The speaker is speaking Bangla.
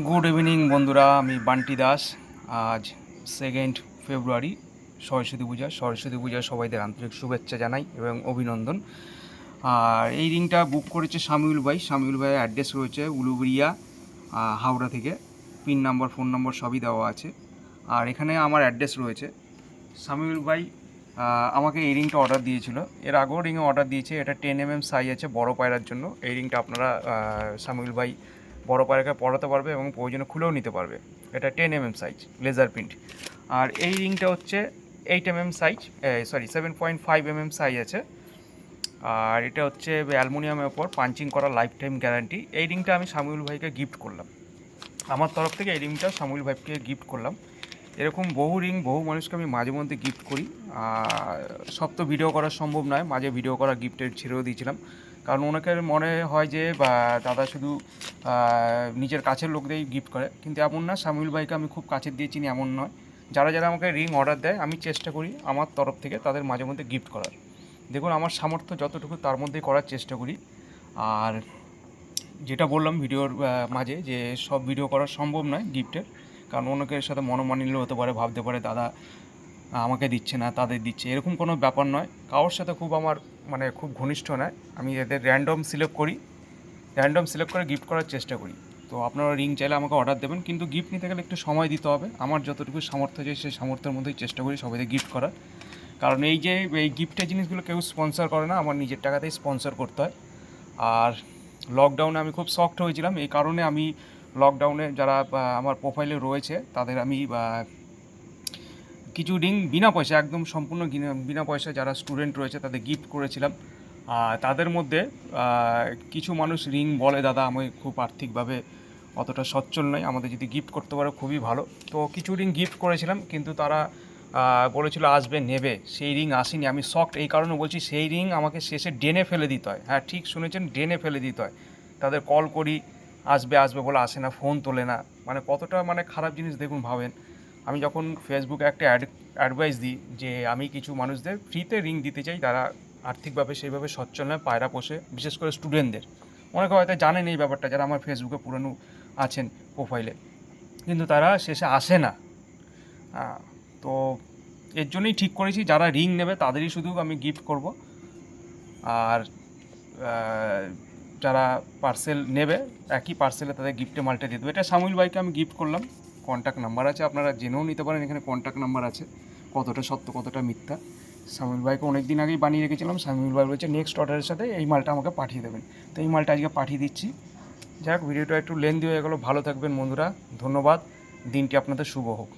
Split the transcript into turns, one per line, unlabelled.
গুড ইভিনিং বন্ধুরা। আমি বান্টি দাস। আজ সেকেন্ড ফেব্রুয়ারি সরস্বতী পূজা। সরস্বতী পূজা সবাইদের আন্তরিক শুভেচ্ছা জানাই এবং অভিনন্দন। আর এই রিংটা বুক করেছে শামিউল ভাই। শামিউল ভাইয়ের অ্যাড্রেস রয়েছে উলুবেরিয়া হাওড়া থেকে। পিন নাম্বার ফোন নম্বর সবই দেওয়া আছে। আর এখানে আমার অ্যাড্রেস রয়েছে। শামিউল ভাই আমাকে এই রিংটা অর্ডার দিয়েছিল। এর আগেও রিংয়ে অর্ডার দিয়েছে। এটা টেন এম এম সাইজ আছে, বড় পায়রার জন্য। এই রিংটা আপনারা শামিউল ভাই বড় পায়রাকে পড়াতে পারবে এবং প্রয়োজনে খুলেও নিতে পারবে। এটা ten M M size laser print আর এই রিংটা হচ্ছে eight M M size sorry seven point five M M size আছে। আর এটা হচ্ছে অ্যালুমিনিয়ামের ওপর পাঞ্চিং করা লাইফ টাইম গ্যারান্টি এই রিংটা আমি শামিউল ভাইকে গিফট করলাম। আমার তরফ থেকে এই রিংটা শামিউল ভাইকে গিফট করলাম। এরকম বহু রিং বহু মানুষকে আমি মাঝে মধ্যে গিফট করি। সব তো ভিডিও করা সম্ভব নয়, মাঝে ভিডিও করা গিফটের ছেড়েও দিয়েছিলাম। কারণ অনেকের মনে হয় যে, বা দাদা শুধু নিজের কাছের লোকদেরই গিফট করে। কিন্তু এমন না শামিউল ভাইকে আমি খুব কাছের দিয়ে চিনি, এমন নয়। যারা যারা আমাকে রিং অর্ডার দেয়, আমি চেষ্টা করি আমার তরফ থেকে তাদের মাঝে মধ্যে গিফট করার। দেখুন, আমার সামর্থ্য যতটুকু তার মধ্যেই করার চেষ্টা করি। আর যেটা বললাম ভিডিওর মাঝে, যে সব ভিডিও করা সম্ভব নয় গিফটের কারণ অনেকের সাথে মনোমানিল্য হতে পারে, ভাবতে পারে, দাদা আমাকে দিচ্ছে না, তাদের দিচ্ছে। এরকম কোনো ব্যাপার নয়। কারোর সাথে খুব আমার মানে খুব ঘনিষ্ঠ নয়। আমি এদের র্যান্ডম সিলেক্ট করি। র্যান্ডম সিলেক্ট করে গিফট করার চেষ্টা করি। তো আপনারা রিং চাইলে আমাকে অর্ডার দেবেন, কিন্তু গিফট নিতে গেলে একটু সময় দিতে হবে। আমার যতটুকু সামর্থ্য যে সেই সামর্থ্যের মধ্যেই চেষ্টা করি সবাইকে গিফট করার। কারণ এই যে, এই গিফটের জিনিসগুলো কেউ স্পন্সর করে না, আমার নিজের টাকাতেই স্পন্সর করতে হয়। আর লকডাউনে আমি খুব শক্ট হয়েছিলাম। এই কারণে আমি লকডাউনে যারা আমার প্রোফাইলে রয়েছে, তাদের আমি কিছু রিং বিনা পয়সা একদম সম্পূর্ণ বিনা- পয়সা যারা স্টুডেন্ট রয়েছে তাদের গিফট করেছিলাম। আর তাদের মধ্যে কিছু মানুষ রিং বলে, দাদা, আমি খুব আর্থিকভাবে অতটা সচ্ছল নয় আমাদের যদি গিফট করতে পারে, খুবই ভালো। তো কিছু রিং গিফট করেছিলাম, কিন্তু তারা বলেছিল, আসবে, নেবে। সেই রিং আসেনি। আমি শক্ট এই কারণে বলছি, সেই রিং আমাকে শেষে ডেনে ফেলে দিতে হয়। হ্যাঁ ঠিক শুনেছেন ডেনে ফেলে দিতে হয়। তাদের কল করি, আসবে আসবে, বলে, আসে না ফোন তোলে না। মানে কতটা মানে খারাপ জিনিস, দেখুন, ভাবেন। আমি যখন ফেসবুকে একটা অ্যাড অ্যাডভাইস দিই যে আমি কিছু মানুষদের ফ্রিতে রিং দিতে চাই, তারা আর্থিকভাবে সেইভাবে সচ্ছল নয়, পায়রা পোষে, বিশেষ করে স্টুডেন্টদের অনেকে হয়তো জানেন এই ব্যাপারটা, যারা আমার ফেসবুকে পুরানো আছেন প্রোফাইলে কিন্তু তারা শেষে আসে না। তো এর জন্যই ঠিক করেছি, যারা রিং নেবে তাদেরই শুধু আমি গিফট করব। আর যারা পার্সেল নেবে, একই পার্সেলে তাদের গিফটে মালটা দিয়ে দেবো। এটা সামুল ভাইকে আমি গিফট করলাম। কন্ট্যাক্ট নাম্বার আছে, আপনারা জেনেও নিতে পারেন এখানে কন্ট্যাক্ট নাম্বার আছে, কতটা সত্য, কতটা মিথ্যা। সামিল ভাইকে অনেক দিন আগেই বানিয়ে রেখেছিলাম সামিল ভাই বলছে নেক্সট অর্ডারের সাথে এই মালটা আমাকে পাঠিয়ে দেবেন। তো এই মালটা আজকে পাঠিয়ে দিচ্ছি। যাক, ভিডিওটা একটু লেন্দি হয়ে গেলো, ভালো থাকবেন বন্ধুরা, ধন্যবাদ, দিনটি আপনাদের শুভ হোক।